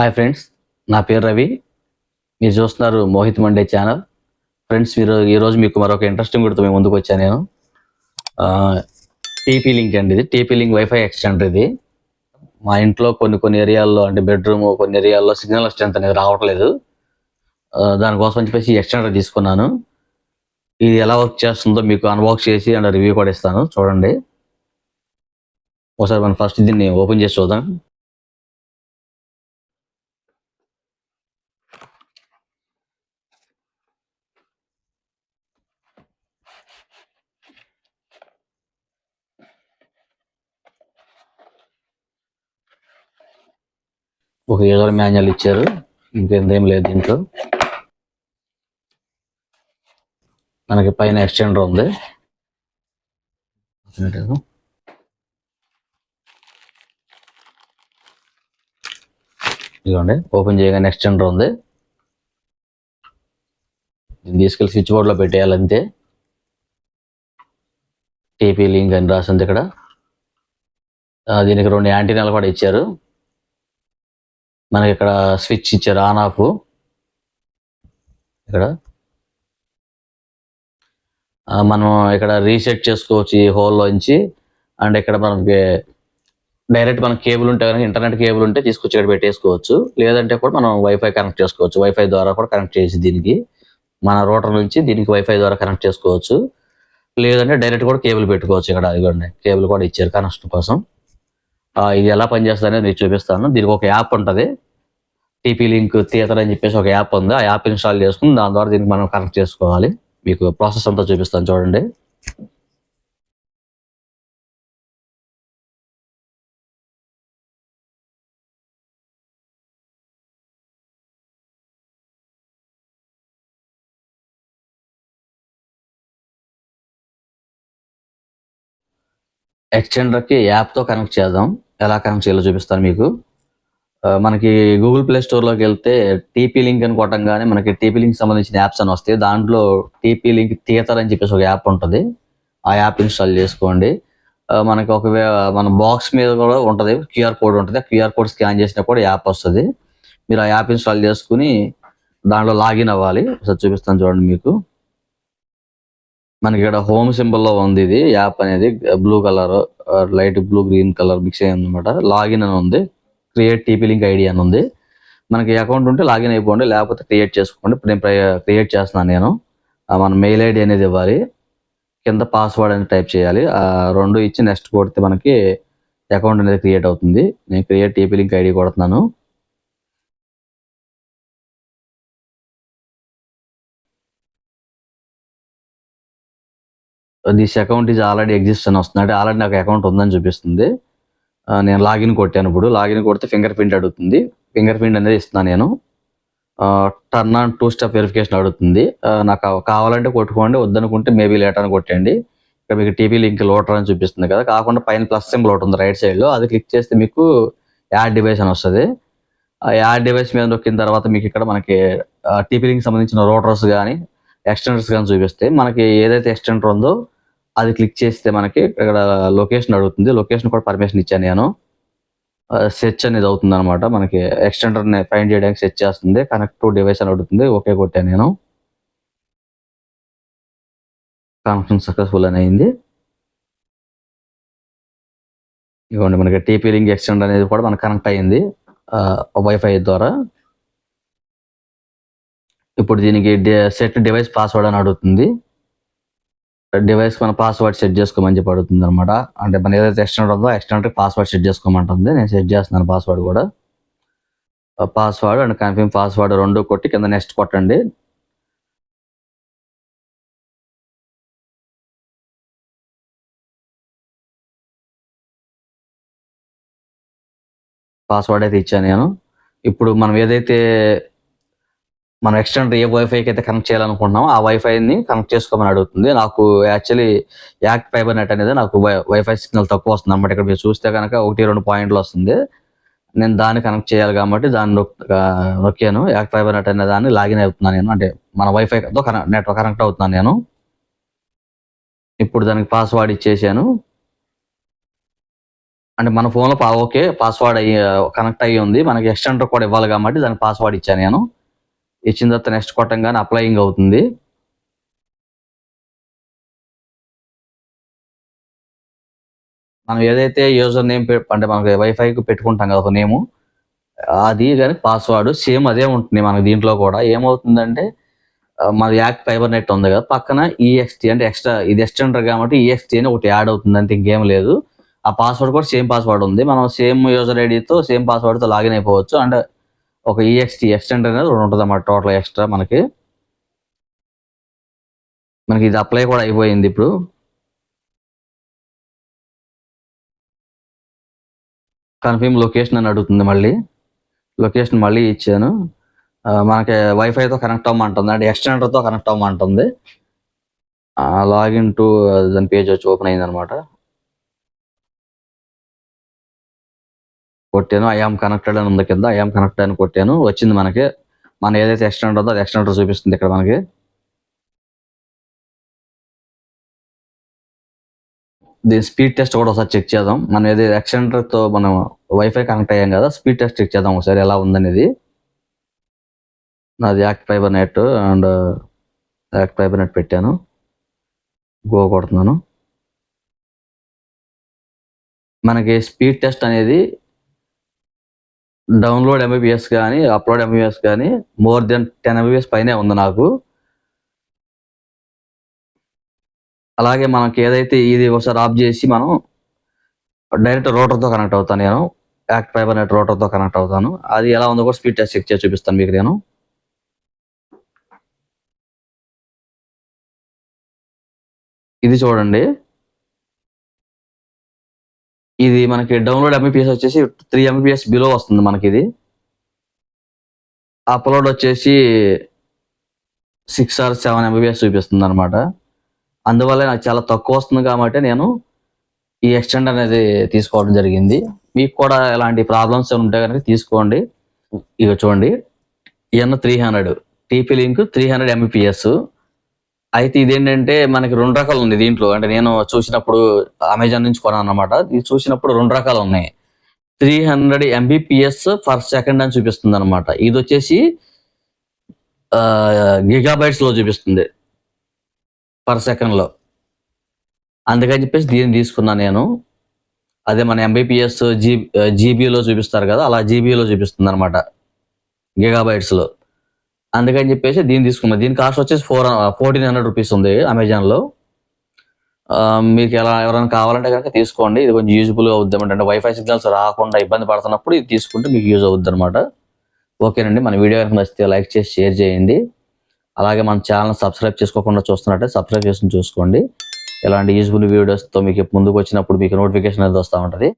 Hi friends నా పేరు రవి. మీరు చూస్తున్నారు మోహిత్ మండే ఛానల్ ఫ్రెండ్స్ మీరు ఈరోజు మీకు మరొక ఇంట్రెస్టింగ్ గుర్తు మేము ముందుకు వచ్చాను నేను. టీపీ లింక్ అండి ఇది. టీపీ లింక్ వైఫై ఎక్స్టెండర్ ఇది. మా ఇంట్లో కొన్ని కొన్ని ఏరియాల్లో అంటే బెడ్రూమ్ కొన్ని ఏరియాల్లో సిగ్నల్ స్ట్రెంత్ అనేది రావట్లేదు. దానికోసం చెప్పేసి ఎక్స్టెండర్ తీసుకున్నాను. ఇది ఎలా వర్క్ చేస్తుందో మీకు అన్బాక్స్ చేసి అండ్ రివ్యూ కూడా ఇస్తాను. చూడండి. ఒకసారి మనం ఫస్ట్ దీన్ని ఓపెన్ చేసి చూద్దాం. ఒక యూజర్ మాన్యువల్ ఇచ్చారు. ఇంకేందేం లేదు దీంట్లో. మనకి పైన ఎక్స్టెండర్ ఉంది. ఇదిగోండి ఓపెన్ చేయగానే ఎక్స్టెండర్ ఉంది. దీన్ని తీసుకెళ్ళి స్విచ్ బోర్డ్లో పెట్టేయాలి అంతే టీపీ లింక్ అని రాసింది ఇక్కడ. దీనికి రెండు యాంటీనాలు కూడా ఇచ్చారు. మనకి ఇక్కడ స్విచ్ ఇచ్చారు ఆన్ ఆఫ్ ఇక్కడ. మనం ఇక్కడ రీసెట్ చేసుకోవచ్చు ఈ హోల్లోంచి అండ్ ఇక్కడ మనకి డైరెక్ట్ మన కేబుల్ ఉంటే కనుక ఇంటర్నెట్ కేబుల్ ఉంటే తీసుకొచ్చి ఇక్కడ పెట్టేసుకోవచ్చు. లేదంటే కూడా మనం వైఫై కనెక్ట్ చేసుకోవచ్చు. వైఫై ద్వారా కూడా కనెక్ట్ చేసి దీనికి. మన రోటర్ నుంచి దీనికి వైఫై ద్వారా కనెక్ట్ చేసుకోవచ్చు. లేదంటే డైరెక్ట్ కూడా కేబుల్ పెట్టుకోవచ్చు ఇక్కడ ఇదిగోండి. కేబుల్ కూడా ఇచ్చారు కనెక్షన్ కోసం. ఇది ఎలా పనిచేస్తుంది అనేది మీకు చూపిస్తాను. దీనికి ఒక యాప్ ఉంటుంది. టీపీ లింక్ థియేటర్ అని చెప్పేసి ఒక యాప్ ఉంది. ఆ యాప్ ఇన్స్టాల్ చేసుకుని దాని ద్వారా దీనికి మనం కనెక్ట్ చేసుకోవాలి. మీకు ప్రాసెస్ అంతా చూపిస్తాను. చూడండి. ఎక్స్టెండర్కి యాప్తో కనెక్ట్ చేద్దాం. ఎలా కనెక్ట్ చేయాలో చూపిస్తాను మీకు. మనకి గూగుల్ ప్లే స్టోర్లోకి వెళ్తే టీపీ లింక్ అని కొట్టంగానే మనకి టీపీ లింక్ సంబంధించిన యాప్స్ అని వస్తాయి. దాంట్లో టీపీ లింక్ థియేటర్ అని చెప్పేసి ఒక యాప్ ఉంటుంది. ఆ యాప్ ఇన్స్టాల్ చేసుకోండి. మనకి ఒకవే మన బాక్స్ మీద కూడా ఉంటుంది. క్యూఆర్ కోడ్ ఉంటుంది. క్యూఆర్ కోడ్ స్కాన్ చేసినా కూడా యాప్ వస్తుంది. మీరు ఆ యాప్ ఇన్స్టాల్ చేసుకుని దాంట్లో లాగిన్ అవ్వాలి. ఒకసారి చూపిస్తాను చూడండి మీకు. మనకి ఇక్కడ హోమ్ సింబల్లో ఉంది ఇది. యాప్ అనేది blue colour light blue green colour mix అయ్యింది అనమాట లాగిన్ అని ఉంది. క్రియేట్ టీపీ లింక్ ఐడి అని ఉంది. మనకి అకౌంట్ ఉంటే లాగిన్ అయిపోండి. లేకపోతే క్రియేట్ చేసుకోండి. ఇప్పుడు నేను క్రియేట్ చేస్తున్నాను నేను. మన మెయిల్ ఐడి అనేది ఇవ్వాలి. కింద పాస్వర్డ్ అనేది టైప్ చేయాలి. ఆ రెండు ఇచ్చి నెక్స్ట్ కొడితే మనకి అకౌంట్ అనేది క్రియేట్ అవుతుంది. నేను create TP link ID కొడుతున్నాను. This account is already exist అని వస్తుంది అంటే ఆల్రెడీ నాకు అకౌంట్ ఉందని చూపిస్తుంది. Uh, నేను లాగిన్ కొట్టాను ఇప్పుడు. లాగిన్ కొడితే ఫింగర్ ప్రింట్ అడుగుతుంది. ఫింగర్ ప్రింట్ అనేది ఇస్తున్నాను నేను. Turn on two step verification అడుగుతుంది. Uh, నాకు కావాలంటే కొట్టుకోండి. వద్దనుకుంటే మేబీ లేటర్ అని కొట్టండి. ఇక్కడ మీకు టీవీ లింక్ లోటర్ అని చూపిస్తుంది కదా. కాకుండా పైన ప్లస్ సింబల్ ఒకటి ఉంది రైట్ సైడ్లో అది క్లిక్ చేస్తే మీకు యాడ్ డివైస్ అని వస్తుంది. ఆ యాడ్ డివైస్ మీద నొక్కిన తర్వాత మీకు ఇక్కడ మనకి uh, టీపీ లింక్ సంబంధించిన రోటర్స్ కానీ ఎక్స్టెండర్స్ కానీ చూపిస్తాయి. మనకి ఏదైతే ఎక్స్టెండర్ ఉందో అది క్లిక్ చేస్తే మనకి ఇక్కడ లొకేషన్ అడుగుతుంది. లొకేషన్ కూడా పర్మిషన్ ఇచ్చాను నేను. సెర్చ్ అనేది అవుతుంది అనమాట మనకి ఎక్స్టెండర్ ఫైండ్ చేయడానికి సెర్చ్ చేస్తుంది. కనెక్ట్ టు డివైస్ అని అడుగుతుంది. ఓకే కొట్టాను నేను. కనెక్షన్ సక్సెస్ఫుల్ అని అయింది. ఇవ్వండి మనకి టీపీ లింక్ ఎక్స్టెండర్ అనేది కూడా మనకు కనెక్ట్ అయ్యింది వైఫై ద్వారా. ఇప్పుడు దీనికి సెట్ డివైస్ పాస్వర్డ్ అని అడుగుతుంది. డివైస్ మన పాస్వర్డ్ సెట్ చేసుకోమని చెప్పి అడుగుతుంది అనమాట అంటే మన ఏదైతే ఎక్స్టెంట్ ఉందో ఎక్స్టెండర్ పాస్వర్డ్ సెట్ చేసుకోమంటుంది. నేను సెట్ చేస్తున్నాను పాస్వర్డ్ కూడా. పాస్వర్డ్ అండ్ కన్ఫర్మ్ పాస్వర్డ్ రెండు కొట్టి కింద నెక్స్ట్ కొట్టండి. పాస్వర్డ్ అయితే ఇచ్చాను నేను. ఇప్పుడు మనం ఏదైతే మనం ఎక్స్టెండర్ ఏ వైఫైకి అయితే కనెక్ట్ చేయాలనుకుంటున్నామో ఆ వైఫైని కనెక్ట్ చేసుకోమని అడుగుతుంది. నాకు యాక్చువల్లీ యాక్ట్ ఫైబర్ నెట్ అనేది నాకు వై- వైఫై సిగ్నల్ తక్కువ వస్తుంది అనమాట ఇక్కడ మీరు చూస్తే కనుక ఒకటి రెండు పాయింట్లు వస్తుంది. నేను దాన్ని కనెక్ట్ చేయాలి కాబట్టి దాన్ని నొక్- నొక్కాను. యాక్ట్ ఫైబర్ నెట్ అనే దాన్ని లాగిన్ అవుతున్నాను నేను. అంటే మన వైఫైతో నెట్ కనెక్ట్ అవుతున్నాను నేను. ఇప్పుడు దానికి పాస్వర్డ్ ఇచ్చేసాను. అంటే మన ఫోన్లో పా ఓకే పాస్వర్డ్ అయ్యి కనెక్ట్ అయ్యి ఉంది. మనకి ఎక్స్టెండర్ కూడా ఇవ్వాలి కాబట్టి దానికి పాస్వర్డ్ ఇచ్చాను నేను. ఇచ్చిన తర్వాత నెక్స్ట్ కొట్టంగానే అప్లయింగ్ అవుతుంది. మనం ఏదైతే యూజర్ నేమ్ అంటే మనకి వైఫైకి పెట్టుకుంటాం కదా ఒక నేము అది కానీ పాస్వర్డ్ సేమ్ అదే ఉంటుంది మనకి దీంట్లో కూడా. ఏమవుతుందంటే మన యాక్ ఫైబర్ నెట్ ఉంది కదా పక్కన ఈఎక్స్టీ అంటే ఎక్స్ట్రా ఇది ఎక్స్టెండర్ కాబట్టి ఈఎక్స్టీ అని ఒకటి యాడ్ అవుతుంది అంతే ఇంకేం లేదు. ఆ పాస్వర్డ్ కూడా సేమ్ పాస్వర్డ్ ఉంది. మనం సేమ్ యూజర్ ఐడితో సేమ్ పాస్వర్డ్తో లాగిన్ అయిపోవచ్చు. అంటే ఒక ఈఎస్టి ఈఎక్స్టీ అనేది రెండు ఉంటుంది అన్నమాట టోటల్ ఎక్స్ట్రా మనకి. మనకి ఇది అప్లై కూడా అయిపోయింది ఇప్పుడు. కన్ఫర్మ్ లొకేషన్ అని అడుగుతుంది మళ్ళీ. లొకేషన్ మళ్ళీ ఇచ్చాను. మనకి వైఫైతో కనెక్ట్ అవ్వమంటుంది. అంటే ఎక్స్టెండర్తో కనెక్ట్ అవ్వమంటుంది. లాగిన్ టు దాని పేజ్ వచ్చి ఓపెన్ అయింది అనమాట కొట్టాను ఐఆమ్ కనెక్టెడ్ అని ఉంది కింద ఐఆమ్ కనెక్టెడ్ అని కొట్టాను. వచ్చింది మనకి. మన ఏదైతే ఎక్స్టెండర్ ఉందో అది ఎక్స్టెండర్ చూపిస్తుంది ఇక్కడ మనకి. దీని స్పీడ్ టెస్ట్ కూడా ఒకసారి చెక్ చేద్దాం. మనం ఏది ఎక్స్టెండర్తో మనం వైఫై కనెక్ట్ అయ్యాం కదా స్పీడ్ టెస్ట్ చెక్ చేద్దాం ఒకసారి ఎలా ఉందనేది. నాది ACT Fibernet and ACT Fibernet పెట్టాను. గో కొడుతున్నాను. మనకి స్పీడ్ టెస్ట్ అనేది డౌన్లోడ్ ఎంబీబీఎస్ కానీ అప్లోడ్ ఎంబీబీఎస్ కానీ మోర్ దెన్ టెన్ ఎంబీబీఎస్ పైనే ఉంది నాకు. అలాగే మనకి ఏదైతే ఇది ఒకసారి ఆఫ్ చేసి మనం డైరెక్ట్ రోటర్తో కనెక్ట్ అవుతాను నేను. యాక్ట్ ఫైబర్ నెట్ రోటర్తో కనెక్ట్ అవుతాను. అది ఎలా ఉందో కూడా స్పీడ్ టెస్ట్ చెక్ చేసి చూపిస్తాను మీకు నేను. ఇది చూడండి. ఇది మనకి డౌన్లోడ్ ఎంబీపీఎస్ వచ్చేసి త్రీ ఎంబీపీఎస్ బిలో వస్తుంది మనకి ఇది అప్లోడ్ వచ్చేసి సిక్స్ ఆర్ సెవెన్ ఎంబీపీఎస్ చూపిస్తుంది అనమాట అందువల్ల నాకు చాలా తక్కువ వస్తుంది కాబట్టి నేను ఈ ఎక్స్టెండ్ అనేది తీసుకోవడం జరిగింది. మీకు కూడా ఇలాంటి ప్రాబ్లమ్స్ ఉంటే కనుక తీసుకోండి. ఇక చూడండి. N three hundred TP Link three hundred Mbps అయితే ఇదేంటంటే మనకి రెండు రకాలు ఉంది దీంట్లో. అంటే నేను చూసినప్పుడు అమెజాన్ నుంచి కొన్నాను అనమాట ఇది చూసినప్పుడు రెండు రకాలు ఉన్నాయి. Three hundred Mbps per second అని చూపిస్తుంది అనమాట ఇది వచ్చేసి గిగాబైట్స్లో చూపిస్తుంది. పర్ సెకండ్లో. అందుకని చెప్పేసి దీన్ని తీసుకున్నాను నేను. అదే మన ఎంబీపీఎస్ జీ జీబీలో చూపిస్తారు కదా అలా జీబీలో చూపిస్తుంది అనమాట గిగాబైట్స్లో అందుకని చెప్పేసి దీన్ని తీసుకున్నా. దీని కాస్ట్ వచ్చేసి ఫోర్ ఫోర్టీన్ హండ్రెడ్ రూపీస్ ఉంది అమెజాన్లో మీకు ఎలా ఎవరైనా కావాలంటే కనుక తీసుకోండి. ఇది కొంచెం యూజ్ఫుల్ అవుద్ది అంటే వైఫై సిగ్నల్స్ రాకుండా ఇబ్బంది పడుతున్నప్పుడు ఇది తీసుకుంటే మీకు యూజ్ అవుద్ది అనమాట ఓకేనండి మన వీడియో కనుక నచ్చితే లైక్ చేసి షేర్ చేయండి. అలాగే మన ఛానల్ సబ్స్క్రైబ్ చేసుకోకుండా చూస్తున్నట్టే సబ్స్క్రైబ్ చేసుకుని చూసుకోండి. ఇలాంటి యూజ్ఫుల్ వీడియోస్తో మీకు ముందుకు వచ్చినప్పుడు మీకు నోటిఫికేషన్ అనేది వస్తూ ఉంటుంది.